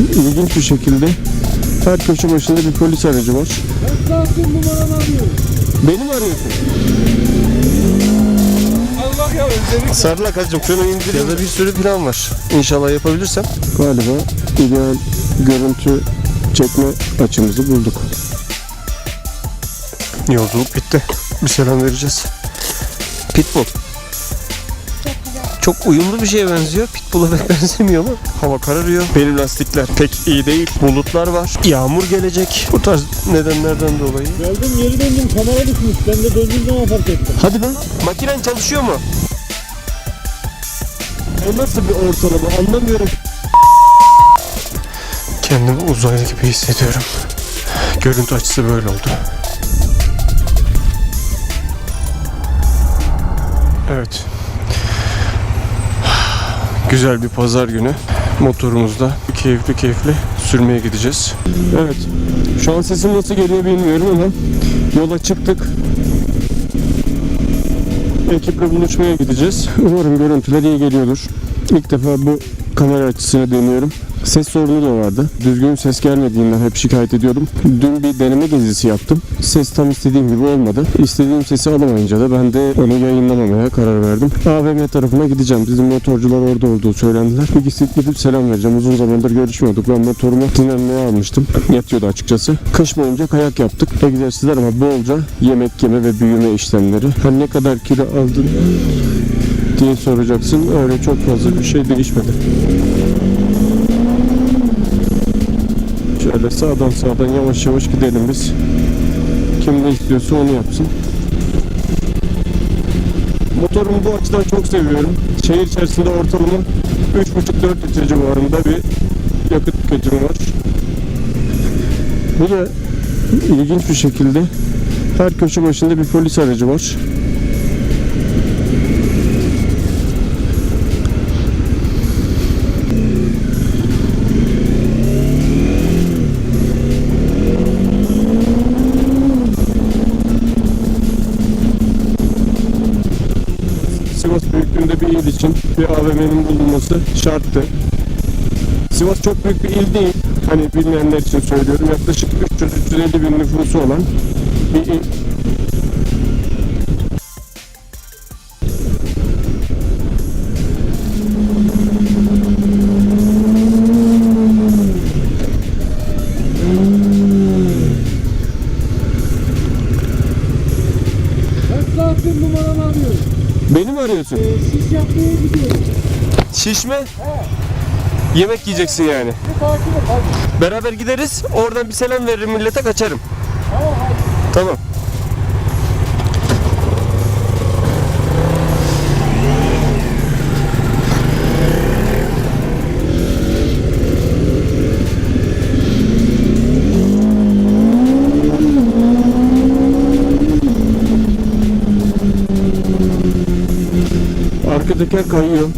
ilginç bir şekilde her köşe başında bir polis aracı var. Beni mi arıyorsun? Allah ya özledik. Sarıla kaçım şunu indir. Ya da bir sürü plan var. İnşallah yapabilirsem. Galiba ideal görüntü çekme açımızı bulduk. Yolculuk bitti. Bir selam vereceğiz. Pitbull. Çok uyumlu bir şeye benziyor. Pitbull'a pek benzemiyor ama hava kararıyor. Benim lastikler pek iyi değil. Bulutlar var. Yağmur gelecek. Bu tarz nedenlerden dolayı. Geldim geri döndüm kamera düşmüş. Ben de döndüğüm zaman fark ettim. Hadi be. Makinen çalışıyor mu? O nasıl bir ortalama anlamıyorum. Kendimi uzaylı gibi hissediyorum. Görüntü açısı böyle oldu. Evet. Güzel bir pazar günü. Motorumuzda keyifli keyifli sürmeye gideceğiz. Evet. Şu an sesim nasıl geliyor bilmiyorum ama yola çıktık. Ekiple buluşmaya gideceğiz. Umarım görüntüler iyi geliyordur. İlk defa bu kamera açısını deniyorum. Ses sorunu da vardı. Düzgün ses gelmediğinden hep şikayet ediyordum. Dün bir deneme gezisi yaptım. Ses tam istediğim gibi olmadı. İstediğim sesi alamayınca da ben de onu yayınlamamaya karar verdim. AVM tarafına gideceğim. Bizim motorcular orada olduğu söylendiler. Bir gidip, selam vereceğim. Uzun zamandır görüşmüyorduk. Ben motorumu dinlenmeye almıştım. Yatıyordu açıkçası. Kış boyunca kayak yaptık. Egzersizler ama bolca yemek yeme ve büyüme işlemleri. Hani ne kadar kilo aldın diye soracaksın. Öyle çok fazla bir şey değişmedi. Şöyle sağdan sağdan yavaş yavaş gidelim biz. Kim ne istiyorsa onu yapsın. Motorumu bu açıdan çok seviyorum. Şehir içerisinde ortalama 3,5-4 litre civarında bir yakıt tüketimi var. Bu da ilginç bir şekilde her köşe başında bir polis aracı var. AVM'nin bulunması şarttı. Sivas çok büyük bir il değil. Hani bilmeyenler için söylüyorum. Yaklaşık 300-350 bin nüfusu olan bir il. Kaç saatin numaranı arıyorum. Beni mi arıyorsun? Ee, şiş yapmaya gidiyorum. Şiş mi? Yemek yiyeceksin yani. Bir. Beraber gideriz. Oradan bir selam veririm millete kaçarım. Tamam hadi. Tamam. Arka teker kayıyor.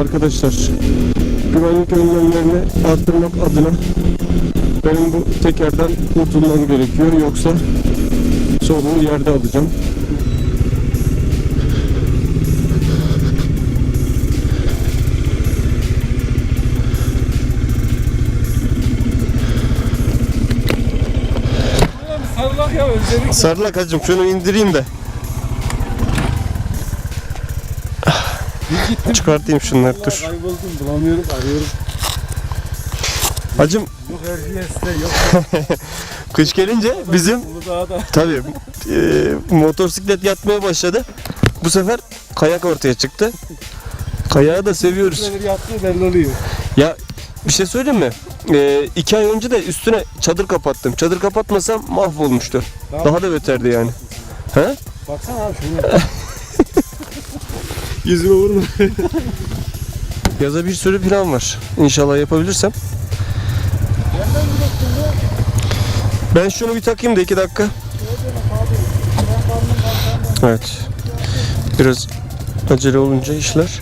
Arkadaşlar güvenlik önlemlerini arttırmak adına benim bu tekerden kurtulmam gerekiyor yoksa soluğu yerde alacağım. Sarılak ya özledik. Şunu indireyim de. Çıkartayım şunları dur. Kayboldum bulamıyorum arıyorum. Hacım Yok Erciyes'te yok kış gelince bizim Uludağ'da. tabii e, motosiklet yatmaya başladı. Bu sefer kayak ortaya çıktı. Kayağı da seviyoruz. Neler yaptığı belli oluyor. Ya bir şey söyleyeyim mi? E, iki ay önce de üstüne çadır kapattım. Çadır kapatmasam mahvolmuştu. Daha da beterdi yani. He? Baksana abi şuna. Yüzüme vurma. Yaza bir sürü plan var. İnşallah yapabilirsem. Ben şunu bir takayım da iki dakika. Evet. Biraz acele olunca işler.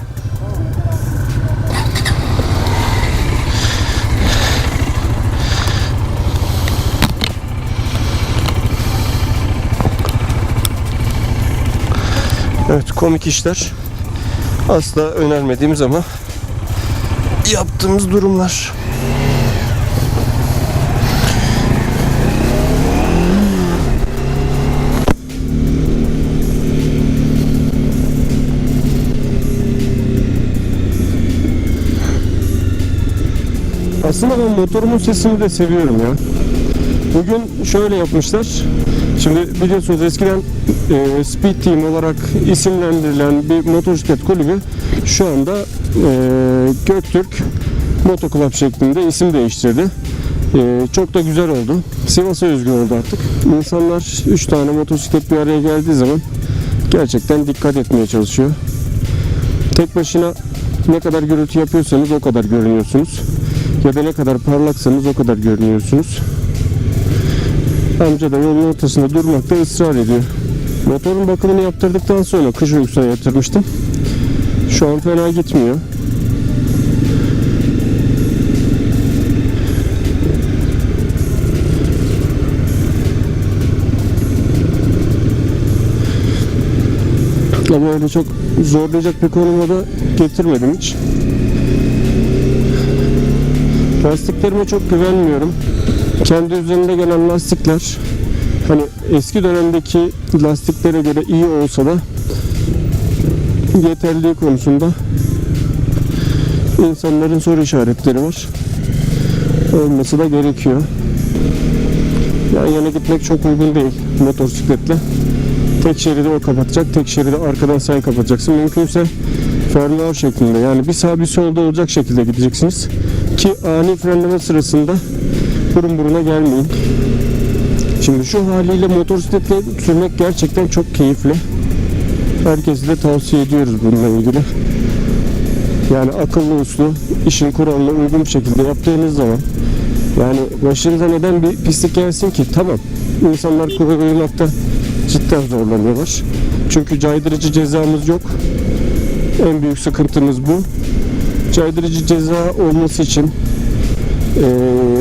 Evet komik işler asla önermediğimiz ama yaptığımız durumlar. Aslında ben motorumun sesini de seviyorum ya. Bugün şöyle yapmışlar. Şimdi biliyorsunuz eskiden e, Speed Team olarak isimlendirilen bir motosiklet kulübü şu anda e, Göktürk Moto Club şeklinde isim değiştirdi. E, çok da güzel oldu. Sivas'a özgü oldu artık. İnsanlar 3 tane motosiklet bir araya geldiği zaman gerçekten dikkat etmeye çalışıyor. Tek başına ne kadar gürültü yapıyorsanız o kadar görünüyorsunuz. Ya da ne kadar parlaksanız o kadar görünüyorsunuz. Amca da yolun ortasında durmakta ısrar ediyor. Motorun bakımını yaptırdıktan sonra kış uykusuna yatırmıştım. Şu an fena gitmiyor. Ama öyle çok zorlayacak bir konuma da getirmedim hiç. Lastiklerime çok güvenmiyorum. Kendi üzerinde gelen lastikler hani eski dönemdeki lastiklere göre iyi olsa da yeterliği konusunda insanların soru işaretleri var. Olması da gerekiyor. Yan yana gitmek çok uygun değil motosikletle. Tek şeridi o kapatacak, tek şeridi arkadan sen kapatacaksın. Mümkünse fermuar şeklinde yani bir sağ bir solda olacak şekilde gideceksiniz. Ki ani frenleme sırasında burun buruna gelmeyin. Şimdi şu haliyle motosikletle sürmek gerçekten çok keyifli. Herkese de tavsiye ediyoruz bununla ilgili. Yani akıllı uslu, işin kuralına uygun bir şekilde yaptığınız zaman yani başınıza neden bir pislik gelsin ki? Tamam. İnsanlar kurulmakta cidden zorlanıyorlar. Çünkü caydırıcı cezamız yok. En büyük sıkıntımız bu. Caydırıcı ceza olması için eee,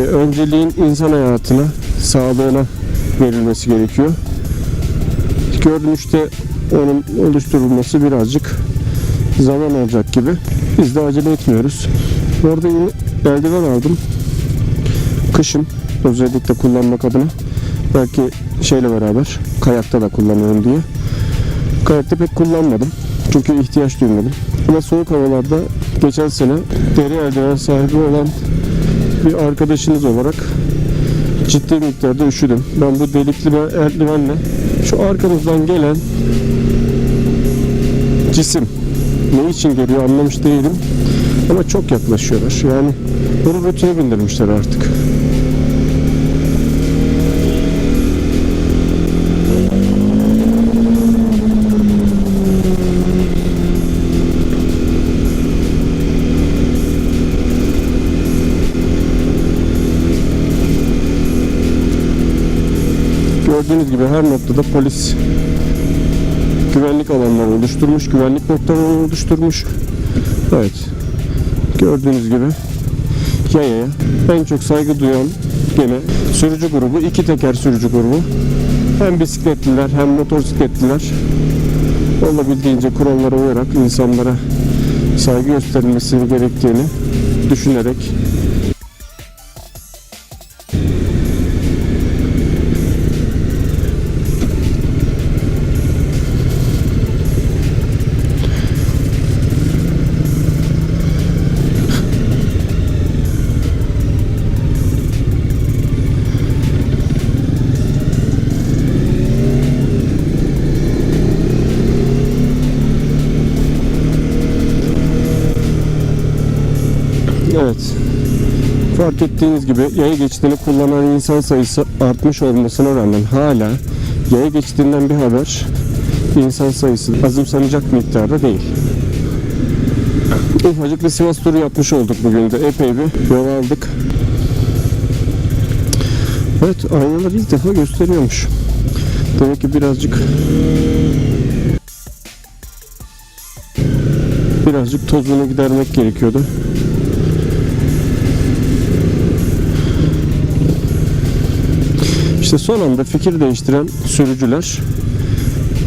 önceliğin insan hayatına, sağlığına verilmesi gerekiyor. Görünüşte onun oluşturulması birazcık zaman olacak gibi. Biz de acele etmiyoruz. Bu arada yine eldiven aldım. Kışın özellikle kullanmak adına. Belki şeyle beraber kayakta da kullanıyorum diye. Kayakta pek kullanmadım. Çünkü ihtiyaç duymadım. Ama soğuk havalarda geçen sene deri eldiven sahibi olan bir arkadaşınız olarak ciddi miktarda üşüdüm. Ben bu delikli eldivenle şu arkamızdan gelen cisim ne için geliyor anlamış değilim. Ama çok yaklaşıyorlar. Yani bunu rutine bindirmişler artık. Gördüğünüz gibi her noktada polis güvenlik alanları oluşturmuş, güvenlik noktaları oluşturmuş. Evet. Gördüğünüz gibi yayaya en çok saygı duyan gene sürücü grubu, iki teker sürücü grubu. Hem bisikletliler hem motosikletliler olabildiğince kurallara uyarak insanlara saygı gösterilmesi gerektiğini düşünerek Fark ettiğiniz gibi yaya geçtiğini kullanan insan sayısı artmış olmasına rağmen hala yaya geçtiğinden bir haber insan sayısı azımsanacak miktarda değil. Ufacık bir Sivas turu yapmış olduk bugün de. Epey bir yol aldık. Evet aynalar ilk defa gösteriyormuş. Demek ki birazcık birazcık tozunu gidermek gerekiyordu. İşte son anda fikir değiştiren sürücüler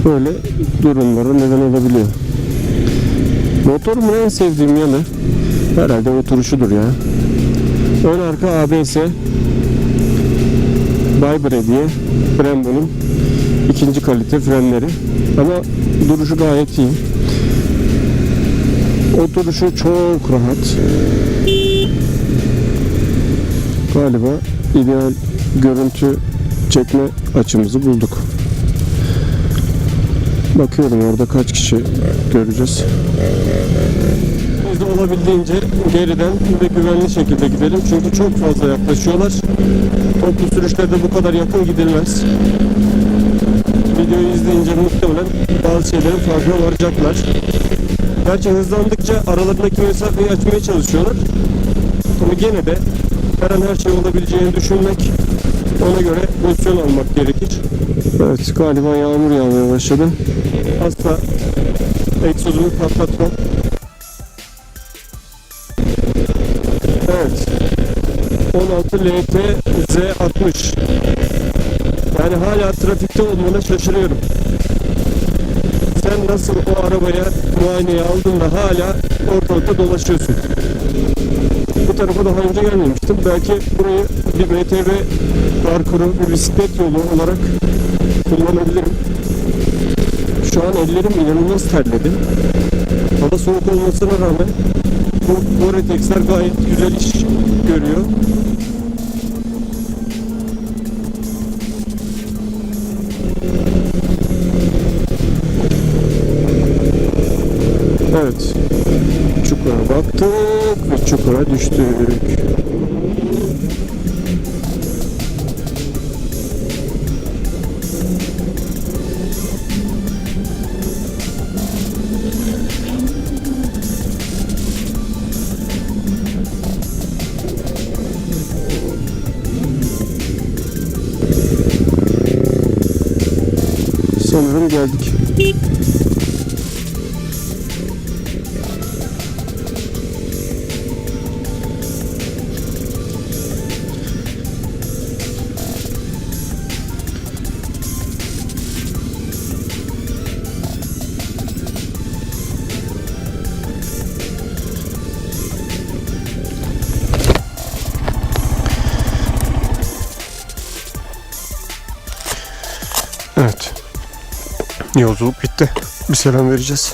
böyle durumlara neden olabiliyor. Motorumun en sevdiğim yanı herhalde oturuşudur ya. Ön arka ABS Bybre diye Brembo'nun ikinci kalite frenleri ama duruşu gayet iyi. Oturuşu çok rahat. galiba ideal görüntü çekme açımızı bulduk. Bakıyorum orada kaç kişi göreceğiz. Biz de olabildiğince geriden ve güvenli şekilde gidelim. Çünkü çok fazla yaklaşıyorlar. Toplu sürüşlerde bu kadar yakın gidilmez. Videoyu izleyince muhtemelen bazı şeylerin farkına varacaklar. Gerçi hızlandıkça aralarındaki mesafeyi açmaya çalışıyorlar. Ama gene de her an her şey olabileceğini düşünmek, ona göre pozisyon almak gerekir. Evet, galiba yağmur yağmaya başladı. Asla egzozumu patlatmam. Evet. 16 LT Z60. Yani hala trafikte olmana şaşırıyorum. Sen nasıl o arabaya muayeneye aldın da hala ortalıkta dolaşıyorsun? Bu tarafa daha önce gelmemiştim. Belki burayı bir MTB parkuru, bir bisiklet yolu olarak kullanabilirim. Şu an ellerim inanılmaz terledi. Hava soğuk olmasına rağmen bu Vortex'ler gayet güzel iş görüyor. Evet. Çukura baktık ve çukura düştük. Geldik. Yolculuk bitti. Bir selam vereceğiz.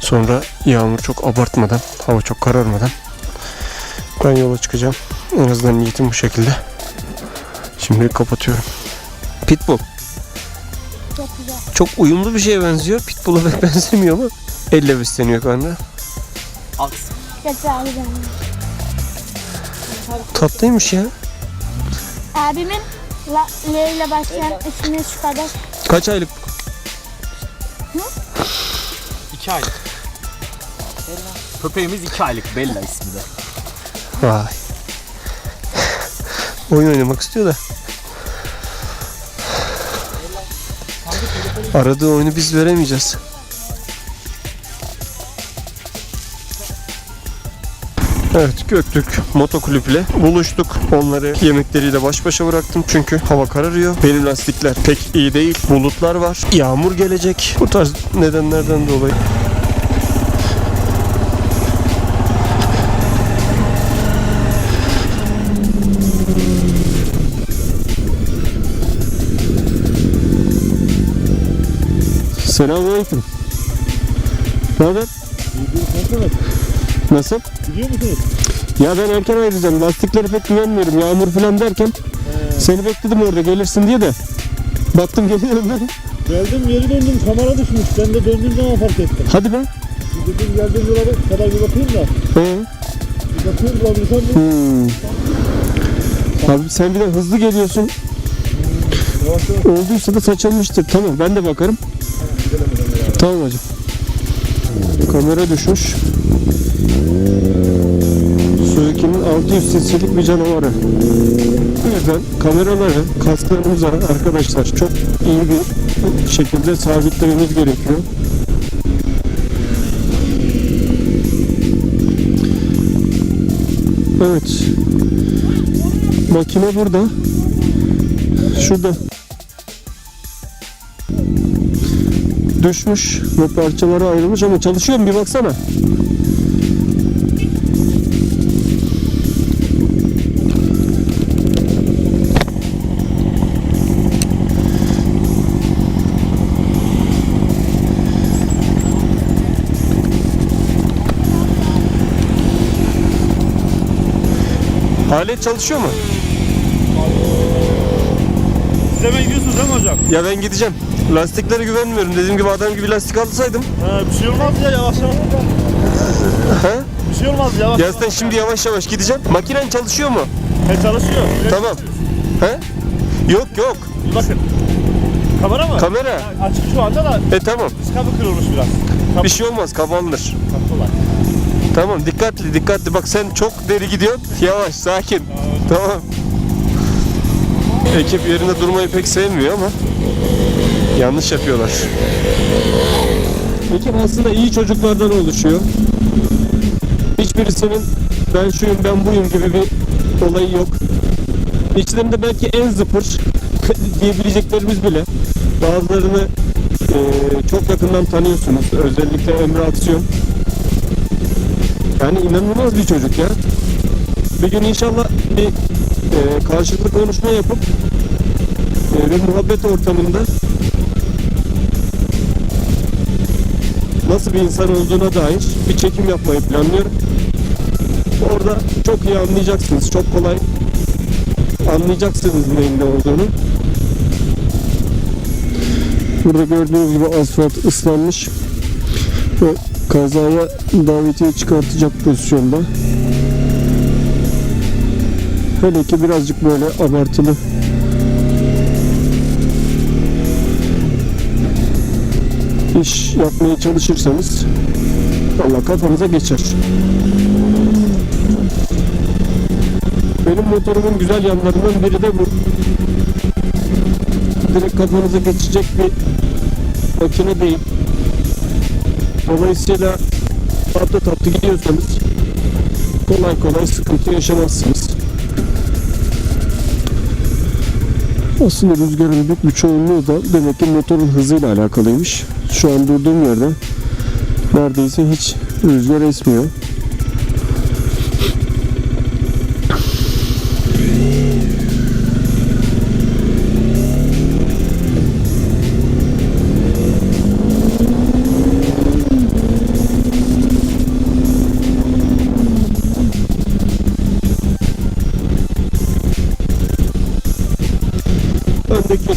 Sonra yağmur çok abartmadan, hava çok kararmadan ben yola çıkacağım. En azından niyetim bu şekilde. Şimdi kapatıyorum. Pitbull. Çok güzel. Çok uyumlu bir şeye benziyor. Pitbull'a pek benzemiyor ama elle besleniyor kanka. Güzel. Tatlıymış ya. Abimin La, ile başlayan ismi şu kadar. Kaç aylık? İki aylık. Köpeğimiz iki aylık Bella ismi de. Vay. Oyun oynamak istiyor da. Aradığı oyunu biz veremeyeceğiz. Evet Göktürk Motokulüp ile buluştuk. Onları yemekleriyle baş başa bıraktım çünkü hava kararıyor. Benim lastikler pek iyi değil. Bulutlar var. Yağmur gelecek. Bu tarz nedenlerden dolayı. Selamünaleyküm. Ne haber? Nasıl? Gidiyor musunuz? Ya ben erken ayrılacağım. Lastikleri pek güvenmiyorum. Yağmur falan derken seni bekledim orada gelirsin diye de. Baktım geliyorum ben. Geldim geri döndüm kamera düşmüş. Ben de döndüğüm zaman fark ettim. Hadi be. Dedim geldiğim yere kadar bir bakayım da. Ee, Bir bakayım bulabilirsem bir hmm. Abi sen bir de hızlı geliyorsun. yavaş yavaş Olduysa da saçılmıştır. Tamam ben de bakarım. Tamam hacım. Kamera düşmüş. Suzuki'nin 600 cc'lik bir canavarı. Bu yüzden kameraları kasklarımıza arkadaşlar çok iyi bir şekilde sabitlememiz gerekiyor. Evet. Makine burada. Şurada. Düşmüş ve parçaları ayrılmış ama çalışıyor mu bir baksana. Alet çalışıyor mu? Siz hemen gidiyorsunuz değil mi hocam? Ya ben gideceğim. Lastiklere güvenmiyorum. Dediğim gibi adam gibi lastik alsaydım. Ha, bir şey olmaz ya yavaş yavaş. He? Bir şey olmaz yavaş Ya yavaş. sen şimdi yavaş yavaş gideceğim. Makinen çalışıyor mu? He çalışıyor. Direkt Tamam. He? Yok yok. Bir Bakın. Kamera mı? Kamera. Ha, Açık şu anda da E tamam. kabı kırılmış biraz. Kapı Bir şey olmaz. Kapanılır. kolay. Tamam dikkatli dikkatli. Bak sen çok deri gidiyorsun. Yavaş sakin. Tamam. Ekip yerinde durmayı pek sevmiyor ama yanlış yapıyorlar. Ekip aslında iyi çocuklardan oluşuyor. Hiçbirisinin ben şuyum ben buyum gibi bir olayı yok. İçlerinde belki en zıpır diyebileceklerimiz bile. Bazılarını eee, çok yakından tanıyorsunuz. Özellikle Emre Aksiyon. Yani inanılmaz bir çocuk ya. Bir gün inşallah bir e, karşılıklı konuşma yapıp e, bir muhabbet ortamında nasıl bir insan olduğuna dair bir çekim yapmayı planlıyorum. Orada çok iyi anlayacaksınız. Çok kolay anlayacaksınız neyin ne olduğunu. Burada gördüğünüz gibi asfalt ıslanmış ve kazaya davetiye çıkartacak pozisyonda. Hele ki birazcık böyle abartılı iş yapmaya çalışırsanız Allah kafanıza geçer. Benim motorumun güzel yanlarından biri de bu. Direkt kafanıza geçecek bir makine değil. Dolayısıyla tatlı tatlı gidiyorsanız kolay kolay sıkıntı yaşamazsınız. Aslında rüzgarın büyük bir çoğunluğu da demek ki motorun hızıyla alakalıymış. Şu an durduğum yerde neredeyse hiç rüzgar esmiyor.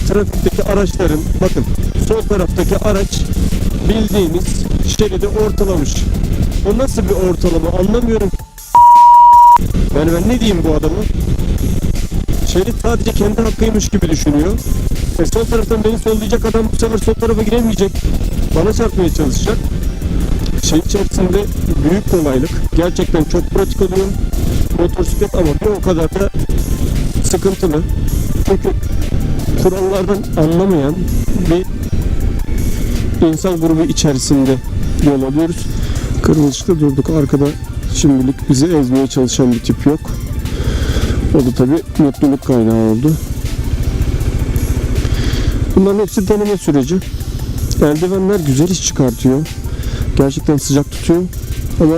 Trafikteki araçların bakın sol taraftaki araç bildiğiniz şeridi ortalamış. O nasıl bir ortalama anlamıyorum. Yani ben ne diyeyim bu adamı? Şerit sadece kendi hakkıymış gibi düşünüyor. E sol taraftan beni sollayacak adam bu sefer sol tarafa giremeyecek. Bana çarpmaya çalışacak. Şey içerisinde büyük kolaylık. Gerçekten çok pratik oluyor. Motosiklet ama bir o kadar da sıkıntılı. Çünkü kurallardan anlamayan bir insan grubu içerisinde yol alıyoruz. Kırmızı durduk. Arkada şimdilik bizi ezmeye çalışan bir tip yok. O da tabi mutluluk kaynağı oldu. Bunların hepsi deneme süreci. Eldivenler güzel iş çıkartıyor. Gerçekten sıcak tutuyor. Ama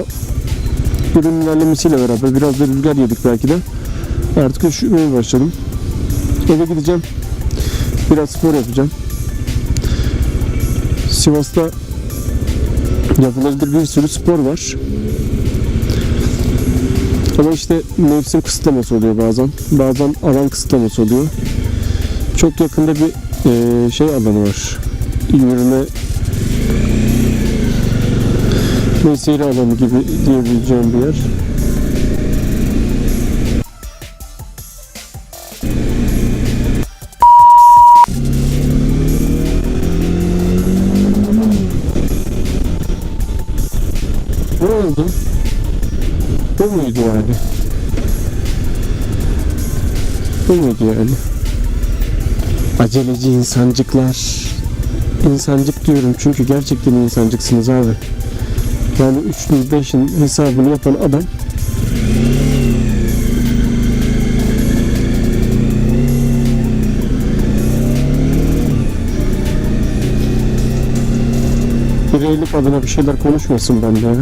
ürün ilerlemesiyle beraber biraz da rüzgar yedik belki de. Artık üşümeye başladım. Eve gideceğim. Biraz spor yapacağım. Sivas'ta yapılabilir bir sürü spor var. Ama işte mevsim kısıtlaması oluyor bazen. Bazen alan kısıtlaması oluyor. Çok yakında bir eee, şey alanı var. Yürüme mesire alanı gibi diyebileceğim bir yer. Muydu yani? Aceleci insancıklar. İnsancık diyorum çünkü gerçekten insancıksınız abi. Yani 3'ün 5'in hesabını yapan adam bireylik adına bir şeyler konuşmasın bende ya.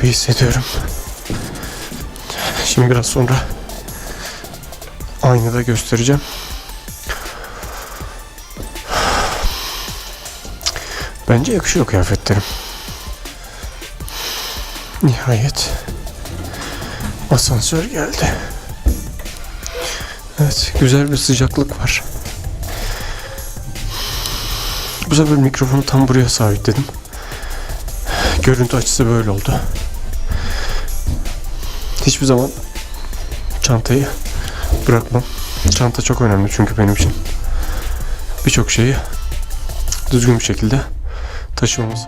Gibi hissediyorum. Şimdi biraz sonra aynada göstereceğim. Bence yakışıyor kıyafetlerim. Nihayet asansör geldi. Evet, güzel bir sıcaklık var. Bu sefer mikrofonu tam buraya sabitledim. Görüntü açısı böyle oldu. Hiçbir zaman çantayı bırakmam. Çanta çok önemli çünkü benim için. Birçok şeyi düzgün bir şekilde taşımamız.